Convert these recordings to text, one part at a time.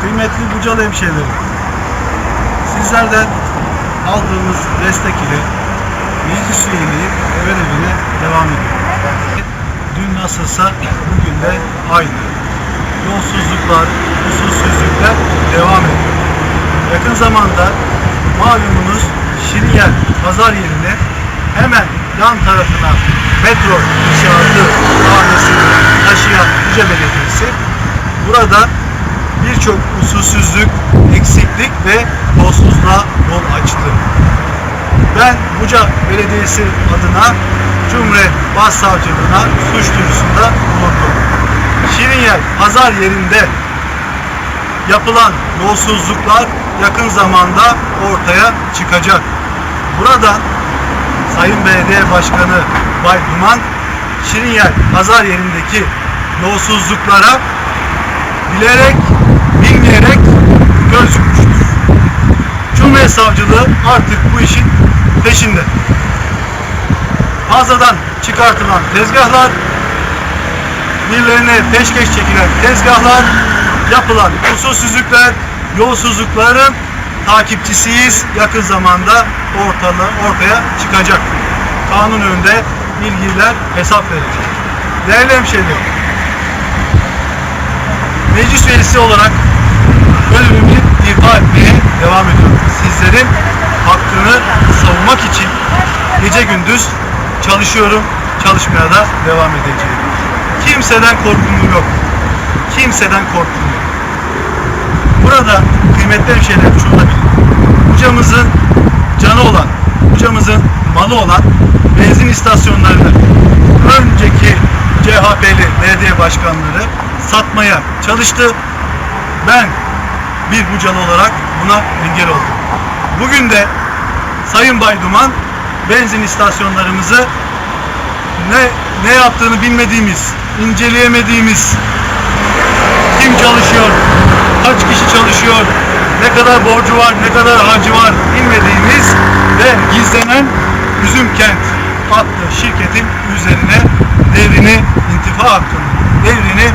Kıymetli Bucalı hemşehrilerim, sizlerden aldığımız destek ile meclis üyeliği görev evine devam ediyor. Dün nasılsa bugün de aynı. Yolsuzluklar, usulsüzlükler devam ediyor. Yakın zamanda malumunuz Şirinyer pazar yerine hemen yan tarafına metro inşaatı bahanesini taşıyan Buca Belediyesi burada birçok usulsüzlük, eksiklik ve yolsuzluğa yol açtı. Ben Buca Belediyesi adına Cumhuriyet Başsavcılığına suç duyurusunda bulundum. Şirinyer pazar yerinde yapılan yolsuzluklar yakın zamanda ortaya çıkacak. Buradan Sayın Belediye Başkanı Bay Duman Şirinyer pazar yerindeki yolsuzluklara bilerek, göz. Cumhuriyet Savcılığı artık bu işin peşinde. Mağazadan çıkartılan tezgahlar, birilerine peşkeş çekilen tezgahlar, yapılan usulsüzlükler, yolsuzlukların takipçisiyiz. Yakın zamanda ortalığı, ortaya çıkacak. Kanun önünde bilgiler hesap verecek. Değerli hemşehrilerim, meclis üyesi olarak bölümümü ifa etmeye devam ediyorum. Sizlerin hakkını savunmak için gece gündüz çalışıyorum, çalışmaya da devam edeceğim. Kimseden korkum yok. Kimseden korkum yok. Burada kıymetli hemşehrilerim şunu da bilin. Bucamızın canı olan, bucamızın malı olan benzin istasyonlarını önceki CHP'li belediye başkanları satmaya çalıştı. Ben bir bucalı olarak buna engel oldum. Bugün de Sayın Bayduman benzin istasyonlarımızı ne ne yaptığını bilmediğimiz, inceleyemediğimiz, kim çalışıyor, kaç kişi çalışıyor, ne kadar borcu var, ne kadar harcı var bilmediğimiz ve gizlenen Üzüm Kent adlı şirketin üzerine devrini, intifa hakkını, devrini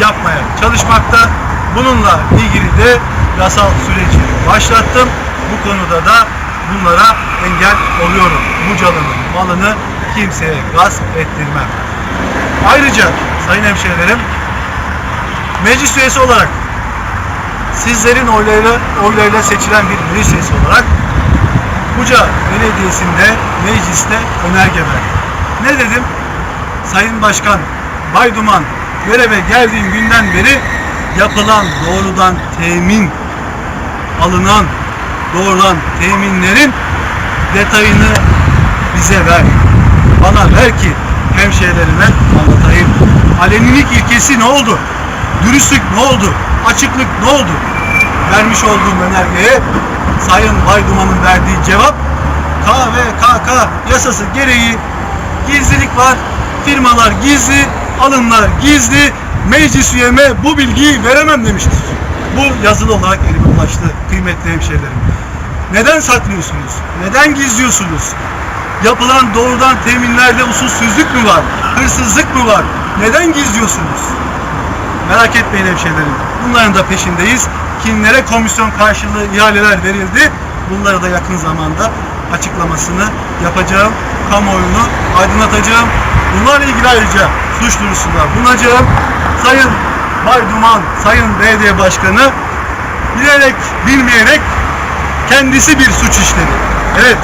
yapmaya çalışmakta. Bununla ilgili de yasal süreci başlattım. Bu konuda da bunlara engel oluyorum. Bucalı'nın malını kimseye gasp ettirmem. Ayrıca sayın hemşehrilerim meclis üyesi olarak sizlerin oylarıyla, oylarıyla seçilen bir meclis üyesi olarak Buca Belediyesi'nde mecliste önerge verdim. Ne dedim? Sayın Başkan Bayduman göreve geldiğim günden beri yapılan doğrudan temin alınan doğrudan teminlerin detayını bize ver. Bana ver ki hemşehrilerime anlatayım. Alenilik ilkesi ne oldu? Dürüstlük ne oldu? Açıklık ne oldu? Vermiş olduğum önergeye Sayın Bayduman'ın verdiği cevap KVKK yasası gereği gizlilik var. Firmalar gizli, alımlar gizli. Meclis üyeme bu bilgiyi veremem demiştir. Bu yazılı olarak elime ulaştı kıymetli hemşehrilerim. Neden saklıyorsunuz? Neden gizliyorsunuz? Yapılan doğrudan teminlerde usulsüzlük mü var? Hırsızlık mı var? Neden gizliyorsunuz? Merak etmeyin hemşehrilerim. Bunların da peşindeyiz. Kimlere komisyon karşılığı ihaleler verildi? Bunları da yakın zamanda açıklamasını yapacağım. Kamuoyunu aydınlatacağım. Bunlarla ilgili ayrıca suç duyurusunda bulunacağım. Sayın Bay Duman, Sayın Belediye Başkanı bilerek, bilmeyerek kendisi bir suç işledi. Evet,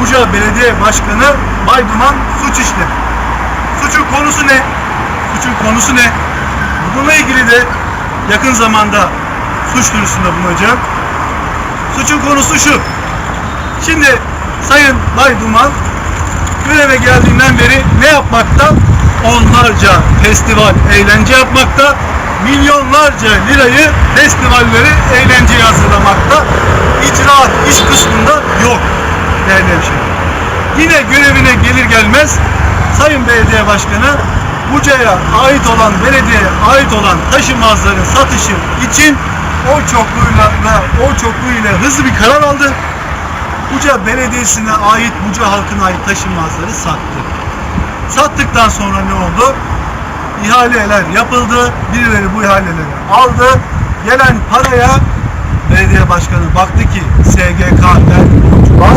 Buca Belediye Başkanı Bay Duman suç işledi. Suçun konusu ne? Suçun konusu ne? Bununla ilgili de yakın zamanda suç duyurusunda bulunacağım. Suçun konusu şu. Şimdi Sayın Bay Duman göreve geldiğinden beri ne yapmakta? Onlarca festival, eğlence yapmakta. Milyonlarca lirayı festivalleri, eğlenceye hazırlamakta. İcraat iş kısmında yok. Değerli hemşehrilerim. Yine görevine gelir gelmez Sayın Belediye Başkanı Buca'ya ait olan, belediyeye ait olan taşınmazların satışı için o çokluğuyla, o çokluğuyla hızlı bir karar aldı. Buca Belediyesi'ne ait, Buca halkına ait taşınmazları sattı. Sattıktan sonra ne oldu? İhaleler yapıldı. Birileri bu ihaleleri aldı. gelen paraya belediye başkanı baktı ki SGK var.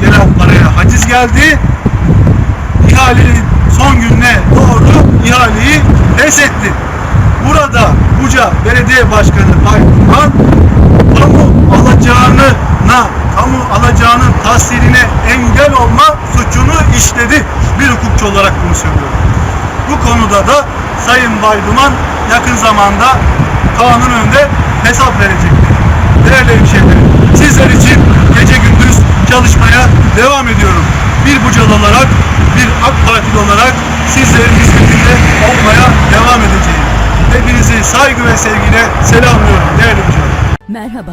Gelen paraya haciz geldi. İhalenin son gününe doğru ihaleyi feshetti. Burada Buca Belediye Başkanı Bayburman kamu alacağına, kamu alacağının tahsiline engel olma suçunu işledi. Bir hukukçu olarak bunu söylüyorum. Bu konuda da Sayın Bayduman yakın zamanda kanun önünde hesap verecektir. Değerli hemşehrilerim, sizler için gece gündüz çalışmaya devam ediyorum. Bir Bucalı olarak, bir AK Partili olarak sizlerin hizmetinde olmaya devam edeceğim. Hepinizi saygı ve sevgiyle selamlıyorum değerli Bucalı. Merhaba,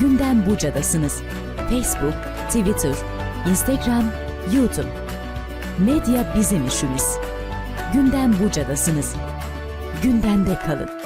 Gündem Buca'dasınız. Facebook, Twitter, Instagram, YouTube. Medya bizim işimiz. Gündem Buca'dasınız. Gündemde kalın.